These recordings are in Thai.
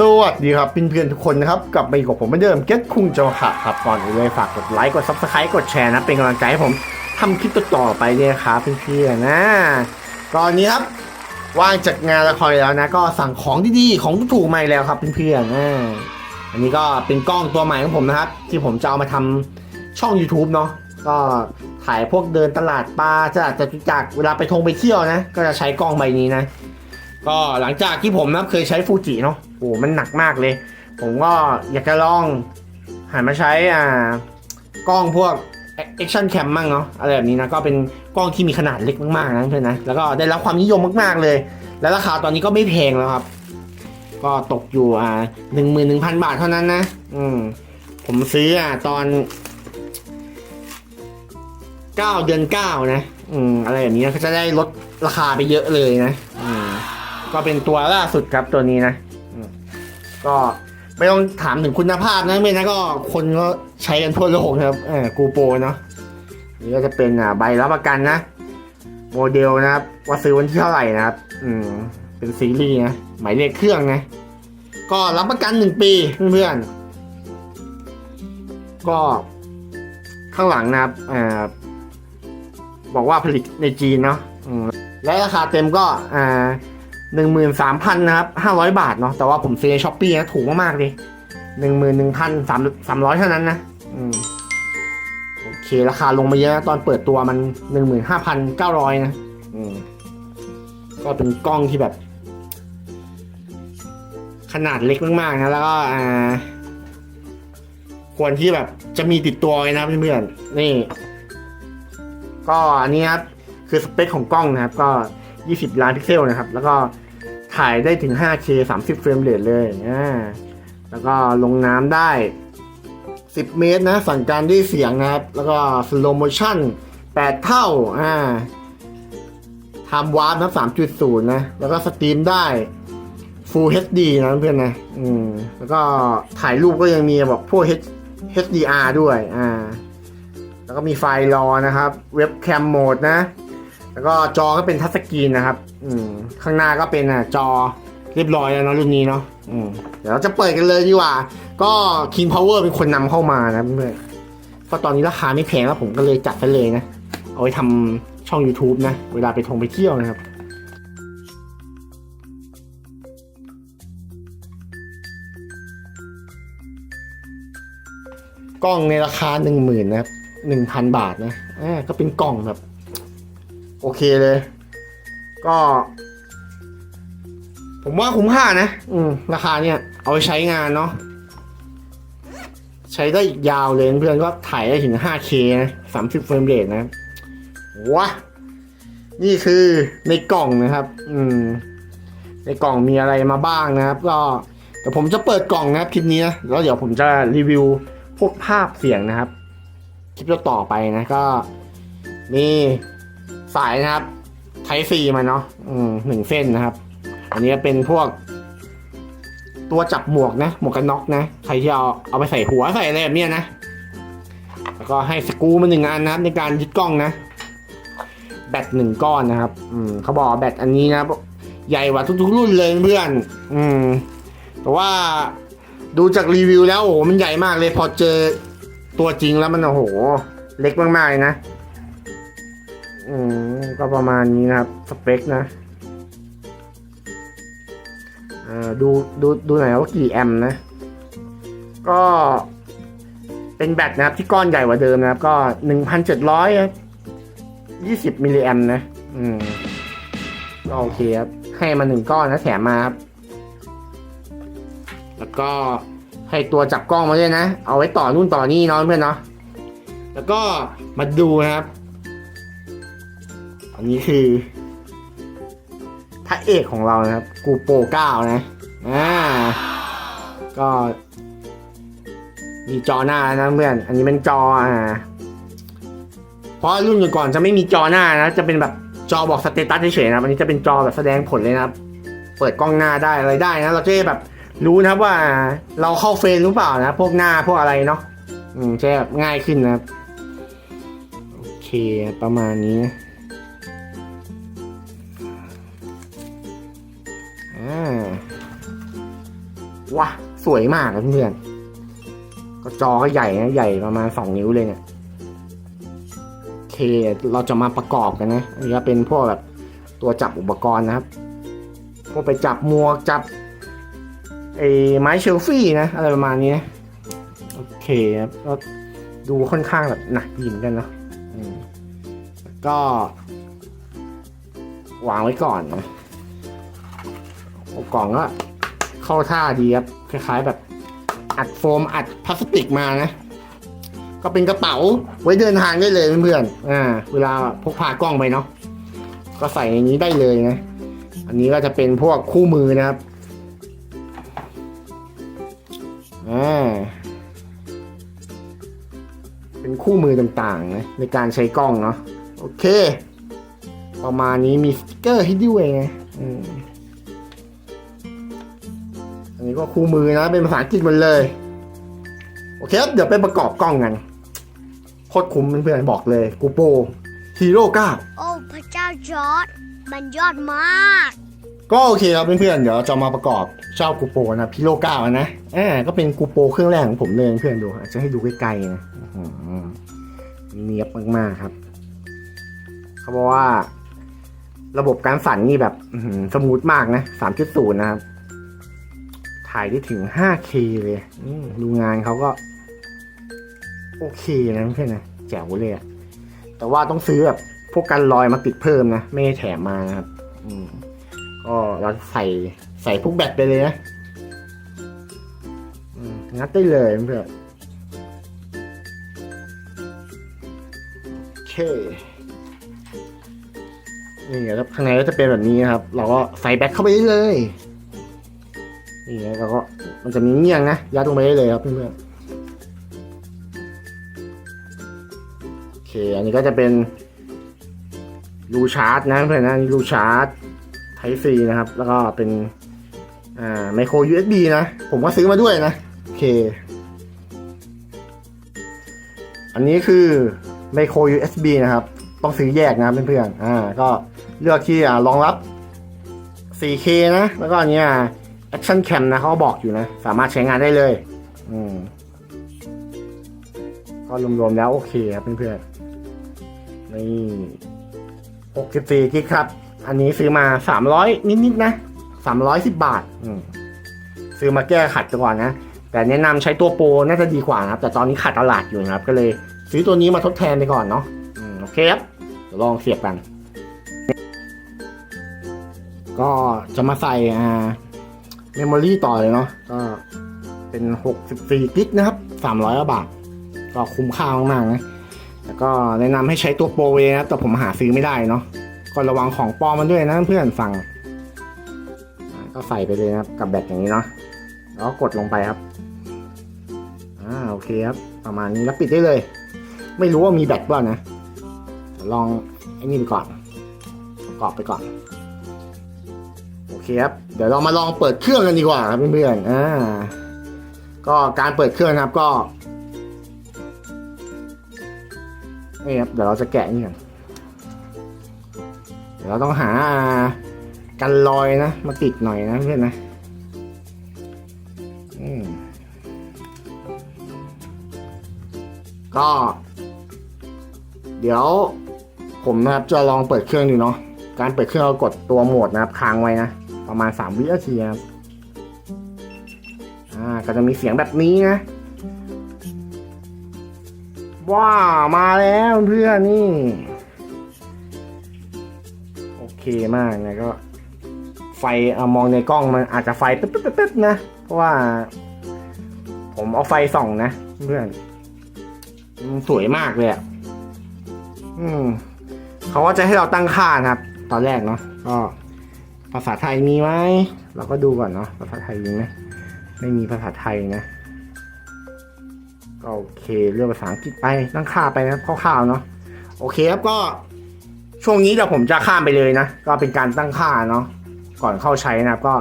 สวัสดีครับเพื่อนๆทุกคนนะครับ กลับมาอยู่กับผมเหมือนเดิมเก็ตคุงเจ้าค่ะครับก่อนอื่นเลยฝากกดไลค์กดซับสไครต์กดแชร์นะ เป็นกำลังใจให้ผมทำคลิปต่อๆไปเนี่ยครับเพื่อนๆนะ ตอนนี้ครับว่างจากงานละครแล้วนะ ก็สั่งของดีๆของถูกๆใหม่แล้วครับเพื่อนๆอ่าอันนี้ก็เป็นกล้องตัวใหม่ของผมนะครับ ที่ผมจะเอามาทำช่อง YouTube เนาะก็ถ่ายพวกเดินตลาดปลาจะจะจักรเวลาไปทงไปเที่ยวนะ ก็จะใช้กล้องใบนี้นะ ก็หลังจากที่ผมนะเคยใช้ฟูจิเนาะโอ้มันหนักมากเลย ผมก็อยากจะลองหันมาใช้อ่ากล้องพวก action cam มั่งเนาะอะไรแบบนี้นะก็เป็นกล้องที่มีขนาดเล็กมากๆนะเพื่อนนะแล้วก็ได้รับความนิยมมากๆเลย แล้วราคาตอนนี้ก็ไม่แพงแล้วครับ ก็ตกอยู่อ่าหนึ่งหมื่นหนึ่งพันบาทเท่านั้นนะ อืมผมซื้ออะตอนเก้าเดือนเก้านะ อืมอะไรแบบนี้นะก็จะได้ลดราคาไปเยอะเลยนะ อืม ก็เป็นตัวล่าสุดครับตัวนี้นะอืมก็ไม่ต้องถามถึงคุณภาพนะไม่นะก็คนก็ใช้กันทั่วโลกนะครับเออกูโปรเนาะนี่ก็จะเป็นอ่าใบรับประกันนะ โมเดลนะครับ ว่าซื้อวันที่เท่าไหร่นะครับ อืม เป็นซีรีส์นะหมายเลขเครื่องนะก็รับประกันหนึ่งปีเพื่อนๆก็ข้างหลังนะครับอ่าบอกว่าผลิตในจีนเนาะอืมและราคาเต็มก็อ่า หนึ่งหมื่นสามพันนะครับห้าร้อยบาทเนาะแต่ว่าผมซื้อในช้อปปี้นะถูกมากๆเลยหนึ่งหมื่นหนึ่งพันสามสามร้อยเท่านั้นนะอืมโอเค ราคาลงมาเยอะนะตอนเปิดตัวมันหนึ่งหมื่นห้าพันเก้าร้อยนะอืมก็เป็นกล้องที่แบบ ขนาดเล็กมากๆนะ แล้วก็อ่า ควรที่แบบจะมีติดตัวไว้นะเพื่อนๆนี่ ก็อันนี้ครับคือสเปคของกล้องนะครับ ก็ 20 ล้านพิกเซลนะครับ แล้วก็ ถ่ายได้ถึง 5K 30 เฟรมเรทเลยอ่าแล้วก็ลงน้ำได้ 10 เมตรนะ สั่งการด้วยเสียงนะครับ แล้วก็ slow motion 8เท่าอ่าทำวาร์ปนะ3.0 นะ แล้วก็สตรีมได้ Full HD นะเพื่อนนะ อืม แล้วก็ถ่ายรูปก็ยังมีแบบพวก H HDR ด้วย อ่า แล้วก็มีไฟล์รอนะครับ เว็บแคมโหมดนะ แล้วก็จอก็เป็นทัชสกรีนนะครับ อืมข้างหน้าก็เป็นอะจอเรียบร้อยแล้วเนอะรุ่นนี้เนาะอืมเดี๋ยวเราจะเปิดกันเลยดีกว่า ก็ King Power เป็นคนนำเข้ามานะเพื่อนเพราะตอนนี้ราคาไม่แพงแล้วผมก็เลยจัดไปเลยนะ เอาไว้ทำช่อง YouTube นะ เวลาไปทงไปเที่ยวนะครับกล้องในราคาหนึ่งหมื่นนะครับหนึ่งพันบาทนะอ่าก็เป็นกล่องแบบ โอเคเลย ก็ ผมว่าคุ้มค่านะ อืม ราคาเนี่ย เอาไปใช้งานเนาะใช้ได้อีกยาวเลยเพื่อนก็ถ่ายได้ถึง 5K นะ 30เฟรมเรทนะว้านี่คือในกล่องนะครับ อืม ในกล่องมีอะไรมาบ้างนะครับ ก็เดี๋ยวผมจะเปิดกล่องนะครับคลิปนี้นะแล้วเดี๋ยวผมจะรีวิวพวกภาพเสียงนะครับ คลิปต่อๆไปนะก็มี สายนะครับไทซีมาเนาะอืมหนึ่งเส้นนะครับ อันนี้เป็นพวก ตัวจับหมวกนะ หมวกกันน็อกนะ ใครที่เอาเอาไปใส่หัวใส่อะไรแบบนี้นะ แล้วก็ให้สกูมาหนึ่งอันนะครับ ในการยึดกล้องนะ แบตหนึ่งก้อนนะครับ อืมเขาบอกแบตอันนี้นะใหญ่กว่าทุกๆรุ่นเลยเพื่อน อืม แต่ว่าดูจากรีวิวแล้วโอ้โหมันใหญ่มากเลยพอเจอตัวจริงแล้วมันโอ้โห เล็กมากๆเลยนะ อืมก็ประมาณนี้นะครับ สเปคนะดูดูดูหน่อยว่ากี่แอมป์นะ ก็เป็นแบตนะครับที่ก้อนใหญ่กว่าเดิมนะครับ ก็หนึ่งพันเจ็ดร้อยยี่สิบมิลลิแอมป์นะ อืมก็โอเคครับ ให้มาหนึ่งก้อนนะแถมมาครับ แล้วก็ให้ตัวจับกล้องมาด้วยนะ เอาไว้ต่อนู่นต่อนี่เนาะเพื่อนเนาะแล้วก็มาดูนะครับ นนี้คือพระเอกของเรานะครับ กูโปเก้านะ อ่า ก็ มีจอหน้านะเพื่อน อันนี้เป็นจออ่าเพราะรุ่นก่อนๆจะไม่มีจอหน้านะ จะเป็นแบบจอบอกสเตตัสเฉยๆนะครับอันนี้จะเป็นจอแบบแสดงผลเลยนะครับ เปิดกล้องหน้าได้อะไรได้นะ เราจะแบบรู้นะครับว่าเราเข้าเฟรมหรือเปล่านะ พวกหน้าพวกอะไรเนาะ อืมจะแบบง่ายขึ้นนะครับ โอเคประมาณนี้นะ สวยมากนะเพื่อนก็จอก็ใหญ่นะใหญ่ประมาณสองนิ้วเลยเนี่ยโอเคเราจะมาประกอบกันนะอันนี้ก็เป็นพวกแบบตัวจับอุปกรณ์นะครับพวกไปจับมวกจับไอ้ไม้เชลฟี่นะอะไรประมาณนี้นะโอเคครับก็ดูค่อนข้างแบบหนักดีเหมือนกันเนาะก็วางไว้ก่อนนะกล่องก็ เข้าท่าดีครับคล้ายๆแบบอัดโฟมอัดพลาสติกมานะ ก็เป็นกระเป๋าไว้เดินทางได้เลยเพื่อนๆอ่า เวลาพกพากล้องไปเนาะก็ใส่ในนี้ได้เลยนะ อันนี้ก็จะเป็นพวกคู่มือนะครับอ่าเป็นคู่มือต่างๆนะในการใช้กล้องเนาะโอเค ประมาณนี้มีสติกเกอร์ให้ด้วยไงอืม นนี้ก็คู่มือนะเป็นภาษาอังกฤษหมดเลย โอเคครับเดี๋ยวไปประกอบกล้องกันโคตรคุ้มเพื่อนๆบอกเลยกูโปฮีโร่ก้าโอ้พระเจ้าจอร์ดมันยอดมาก ก็โอเคครับเพื่อนๆเดี๋ยวจะมาประกอบเจ้ากูโปนะพิโลก้านะอ่าก็เป็นกูโปเครื่องแรกของผมเลยเพื่อนดูอาจจะให้ดูใกล้ๆนะอื้อหือเนียบมากๆครับ เขาบอกว่า ระบบการสั่นนี่แบบอื้อหือสมูทมากนะ3.0นะครับ ถ่ายได้ถึง 5K เลยดูงานเขาก็ โอเคนะเพื่อนนะแจ๋วเลยอะแต่ว่าต้องซื้อแบบพวกกันรอยมาติดเพิ่มนะ ไม่แถมมานะครับก็เราใส่ใส่พวกแบตไปเลยนะงัดได้เลยเพื่อนโอเคนี่ครับข้างในก็จะเป็นแบบนี้นะครับ เราก็ใส่แบตเข้าไปได้เลย นี่ไงเราก็มันจะมีเงี่ยงนะยัดลงไปได้เลยครับเพื่อนๆโอเคอันนี้ก็จะเป็นรูชาร์จนะเพื่อนนะรูชาร์จ Type C นะครับ แล้วก็เป็นอ่าไมโคร USB นะ ผมก็ซื้อมาด้วยนะ โอเค อันนี้คือไมโคร USB นะครับ ต้องซื้อแยกนะเพื่อนๆอ่าก็เลือกที่อ่ารองรับ 4K นะ แล้วก็อันนี้ย Action Cam นะเขาบอกอยู่นะ สามารถใช้งานได้เลย อืมก็รวมๆแล้วโอเคครับเพื่อนๆนี่64กิกครับ อันนี้ซื้อมา 300 นิดๆนะ 310 บาท อืมซื้อมาแก้ขัดก่อนนะ แต่แนะนำใช้ตัวโปรน่าจะดีกว่านะครับ แต่ตอนนี้ขาดตลาดอยู่นะครับ ก็เลยซื้อตัวนี้มาทดแทนไปก่อนเนาะอโอเคครับลองเสียบกัน ก็จะมาใส่อ่า เมมโมรี่ต่อเลยเนาะก็เป็น 64 กิกนะครับ 300 บาท ก็คุ้มค่ามากๆนะแล้วก็แนะนำให้ใช้ตัวโปรเลยนะแต่ผมหาซื้อไม่ได้เนาะก็ระวังของปลอมมันด้วยนะเพื่อนฟังอ่าก็ใส่ไปเลยนะครับ กับแบตอย่างนี้เนาะแล้วกดลงไปครับอ่าโอเคครับ ประมาณนี้แล้วปิดได้เลย ไม่รู้ว่ามีแบตบ้างนะลองไอ้นี่ไปก่อนประกอบไปก่อน เคครับเดี๋ยวเรามาลองเปิดเครื่องกันดีกว่าครับเพื่อนๆอ่าก็การเปิดเครื่องนะครับก็นี่ครับเดี๋ยวเราจะแกะนี่ก่อนเดี๋ยวเราต้องหากันรอยนะ มาติดหน่อยนะเพื่อนนะอืมก็ เดี๋ยวผมนะครับจะลองเปิดเครื่องดูเนาะการเปิดเครื่องเรากดตัวโหมดนะครับค้างไว้นะ ประมาณ 3 วินาทีครับอ่าก็จะมีเสียงแบบนี้นะ ว้าวมาแล้วเพื่อนนี่ โอเคมากนะก็ ไฟเอามองในกล้องมันอาจจะไฟปึ๊บปึ๊บปึ๊บนะ เพราะว่า ผมเอาไฟส่องนะ เพื่อนมันสวยมากเลยอะอืมเขาก็จะให้เราตั้งค่านะครับ ตอนแรกเนาะก็ ภาษาไทยมีไหมเราก็ดูก่อนเนาะภาษาไทยมีไหมไม่มีภาษาไทยนะก็โอเคเรื่องภาษาอังกฤษไปตั้งค่าไปนะครับคร่าวๆเนาะโอเคครับก็ช่วงนี้เดี๋ยวผมจะข้ามไปเลยนะ ก็เป็นการตั้งค่าเนาะก่อนเข้าใช้นะครับ ก็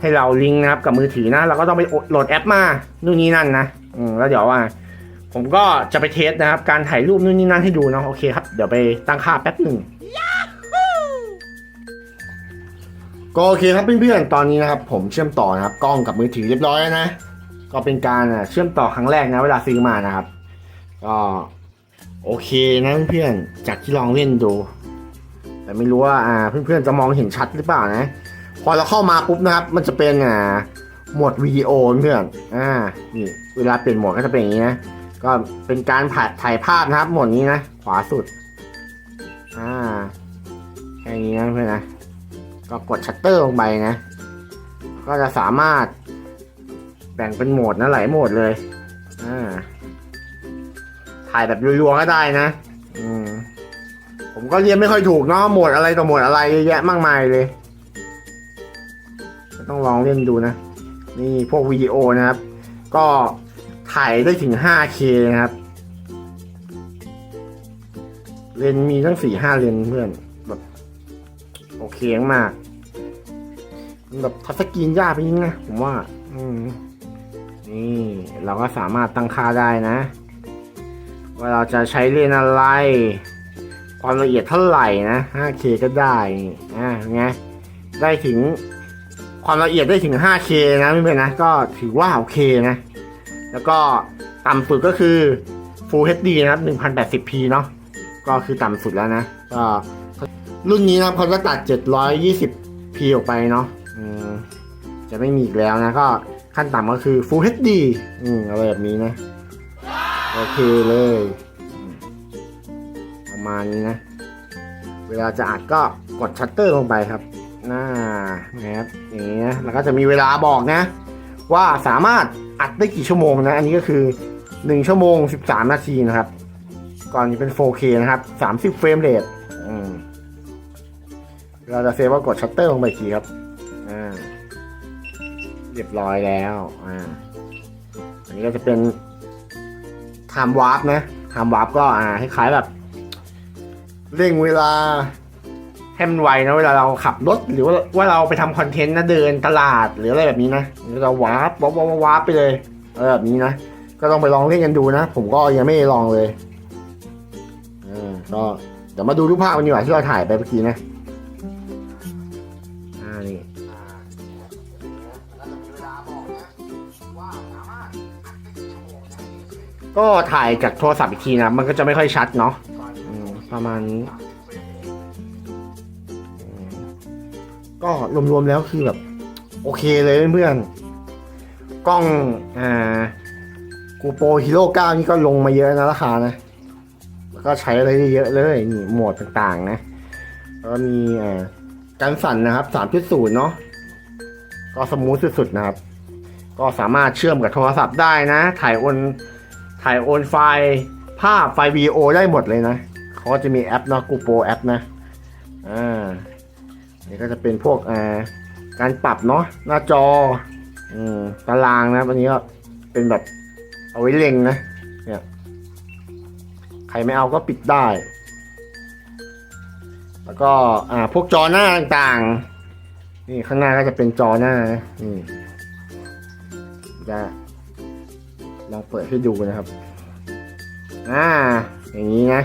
ให้เราลิงก์นะครับกับมือถือนะ เราก็ต้องไปโหลดแอปมานู่นนี่นั่นนะอืมแล้วเดี๋ยวว่า ผมก็จะไปเทสนะครับ การถ่ายรูปนู่นนี่นั่นให้ดูเนาะโอเคครับเดี๋ยวไปตั้งค่าแป๊บหนึ่ง ก็โอเคครับเพื่อนๆ ตอนนี้นะครับผมเชื่อมต่อนะครับกล้องกับมือถือเรียบร้อยแล้วนะ ก็เป็นการเชื่อมต่อครั้งแรกนะเวลาซื้อมานะครับ ก็โอเคนะเพื่อนๆ จากที่ลองเล่นดู แต่ไม่รู้ว่าอ่าเพื่อนๆ จะมองเห็นชัดหรือเปล่านะ พอเราเข้ามาปุ๊บนะครับ มันจะเป็นอ่าโหมดวิดีโอเพื่อนอ่านี่เวลาเปลี่ยนโหมดก็จะเป็นอย่างนี้นะ ก็เป็นการถ่ายภาพนะครับโหมดนี้นะ ขวาสุด อ่าแค่นี้นะเพื่อนนะ ก็กดชัตเตอร์ลงไปนะ ก็จะสามารถแบ่งเป็นโหมดนะหลายโหมดเลยอ่าถ่ายแบบรัวๆก็ได้นะ อืมผมก็เรียนไม่ค่อยถูกเนาะโหมดอะไรต่อโหมดอะไรเยอะแยะมากมายเลย ต้องลองเล่นดูนะ นี่พวกวิดีโอนะครับ ก็ถ่ายได้ถึง 5K นะครับ เลนส์มีตั้งสี่ห้าเลนส์เพื่อนแบบโอเคมาก แบบทัชสกรีนยากไปยิ่งนะผมว่า อืมนี่เราก็สามารถตั้งค่าได้นะ ว่าเราจะใช้เลนอะไร ความละเอียดเท่าไหร่นะ 5K ก็ได้อ่าไงได้ถึงความละเอียดได้ถึง 5K นะเพื่อนๆนนะ ก็ถือว่าโอเคนะ แล้วก็ต่ำสุดก็คือ Full HD นะครับ 1080p เนาะก็คือต่ำสุดแล้วนะก็รุ่นนี้นะครับเขาจะตัด 720p ออกไปเนาะ จะไม่มีอีกแล้วนะก็ขั้นต่ำก็คือ Full HD อืมอะไรแบบนี้นะโอเคเลยประมาณนี้นะ เวลาจะอัดก็กดชัตเตอร์ลงไปครับน่านะครับอย่างนี้นะแล้วก็จะมีเวลาบอกนะ ว่าสามารถอัดได้กี่ชั่วโมงนะ อันนี้ก็คือ 1 ชั่วโมง 13 นาทีนะครับ ก่อนนี้เป็น 4K นะครับ 30 เฟรมเรทเราจะเซฟว่ากดชัตเตอร์ลงไปอีกทีครับ เรียบร้อยแล้วอ่าอันนี้ก็จะเป็น time warp นะ time warp ก็อ่าคล้ายๆแบบเร่งเวลาให้มันไวนะเวลาเราขับรถหรือว่าว่าเราไปทำคอนเทนต์นะเดินตลาดหรืออะไรแบบนี้นะเราวาร์ปวาร์ปวาร์ปวาร์ปไปเลยอะไรแบบนี้นะก็ต้องไปลองเล่นกันดูนะ ผมก็ยังไม่ลองเลยเออก็เดี๋ยวมาดูรูปภาพกันดีกว่าที่เราถ่ายไปเมื่อกี้นะ ก็ถ่ายจากโทรศัพท์อีกทีนะ มันก็จะไม่ค่อยชัดเนาะประมาณนี้ก็รวมๆแล้วคือแบบ โอเคเลยเพื่อนๆกล้องอ่ากูโปรฮีโร่9นี่ก็ลงมาเยอะนะราคานะแล้วก็ใช้อะไรได้เยอะเลยนี่โหมดต่างๆนะแล้วก็มีอ่าการสั่นนะครับ3.0เนาะก็สมูทสุดๆนะครับ ก็สามารถเชื่อมกับโทรศัพท์ได้นะ ถ่ายโอน ถ่ายโอนไฟล์ภาพไฟล์วีโอได้หมดเลยนะเขาจะมีแอปเนาะกูโปรแอปนะอ่านี่ก็จะเป็นพวกอ่าการปรับเนาะหน้าจออืมตารางนะวันนี้ก็เป็นแบบเอาไว้เล็งนะเนี่ยใครไม่เอาก็ปิดได้ แล้วก็อ่าพวกจอหน้าต่างๆนี่ข้างหน้าก็จะเป็นจอหน้านะนี่จะ ลองเปิดให้ดูนะครับ อ่า อย่างนี้นะ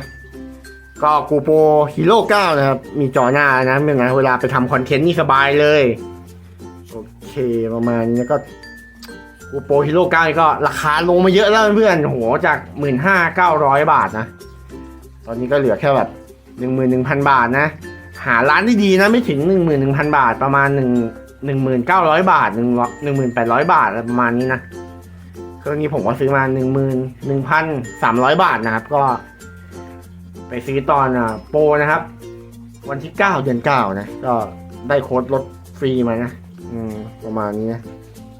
ก็กูโปฮีโร่9นะครับ มีจอหน้านะเมื่อไงเวลาไปทำคอนเทนต์นี่สบายเลย โอเคประมาณนี้ก็กูโปฮีโร่เก้าก็ราคาลงมาเยอะแล้วเพื่อนโหจากหมื่นห้าเก้าร้อยบาทนะ ตอนนี้ก็เหลือแค่แบบหนึ่งหมื่นหนึ่งพันบาทนะ หาร้านที่ดีนะไม่ถึงหนึ่งหมื่นหนึ่งพันบาทประมาณหนึ่งหนึ่งหมื่นเก้าร้อยบาทหนึ่งหนึ่งหมื่นแปดร้อยบาทประมาณนี้นะ เครื่องนี้ผมก็ซื้อมาหนึ่งหมื่นหนึ่งพันสามร้อยบาทนะครับ ก็ ไปซื้อตอนอะโปรนะครับ วันที่เก้าเดือนเก้านะ ก็ได้โค้ดลดฟรีมานะอืมประมาณนี้นะ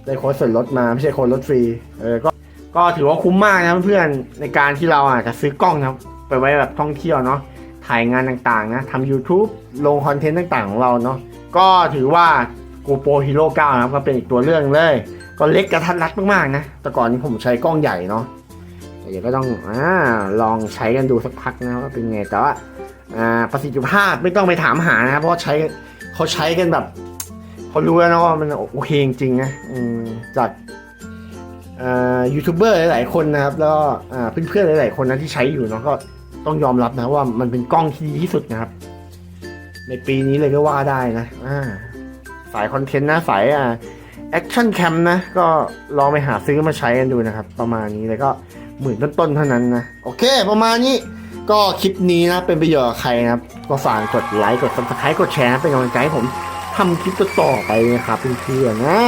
ได้โค้ดส่วนลดมาไม่ใช่โค้ดลดฟรี เออก็ก็ถือว่าคุ้มมากนะเพื่อนในการที่เราอะจะซื้อกล้องนะครับ ไปไว้แบบท่องเที่ยวเนาะถ่ายงานต่างๆนะทำ YouTube ลงคอนเทนต์ต่างๆ ของเราเนาะก็ถือว่า GoPro Hero 9 นะครับก็เป็นอีกตัวเรื่องเลย ก็เล็กกระทัดรัดมากๆนะ แต่ก่อนนี้ผมใช้กล้องใหญ่เนาะแต่เดี๋ยวก็ต้องอ่าลองใช้กันดูสักพักนะว่าเป็นไง แต่ว่าอ่าประสิทธิภาพไม่ต้องไปถามหานะเพราะใช้เขาใช้กันแบบเขารู้แล้วนะว่ามันโอเคจริงๆนะจากอ่ายูทูบเบอร์หลายๆคนนะครับ แล้วก็อ่าเพื่อนๆหลายๆคนนะที่ใช้อยู่เนาะก็ต้องยอมรับนะว่ามันเป็นกล้องที่ดีที่สุดนะครับ ในปีนี้เลยก็ว่าได้นะสายคอนเทนต์นะสายอ่า แอคชั่นแคมนะก็ลองไปหาซื้อมาใช้กันดูนะครับ ประมาณนี้แล้วก็หมื่นต้นๆเท่านั้นนะ โอเค ประมาณนี้ก็คลิปนี้นะเป็นประโยชน์กับใครนะครับ ก็ฝากกดไลค์กด subscribe กดแชร์เป็นกำลังใจให้ผมทำคลิปต่อไปนะครับเพื่อนๆนะ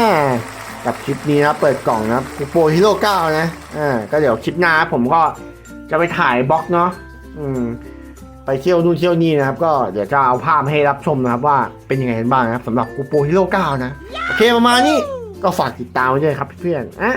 กับคลิปนี้นะเปิดกล่องนะโปรฮีโร่เก้านะอ่าก็เดี๋ยวคลิปหน้าผมก็จะไปถ่ายบล็อกเนาะอืม ไปเที่ยวนู่นเที่ยวนี่นะครับ ก็เดี๋ยวจะเอาภาพให้รับชมนะครับว่าเป็นยังไงกันบ้างนะครับสำหรับกูโปฮีโร่เก้านะ โอเคประมาณนี้ก็ฝากติดตามไว้ด้วยครับเพื่อนๆอ่า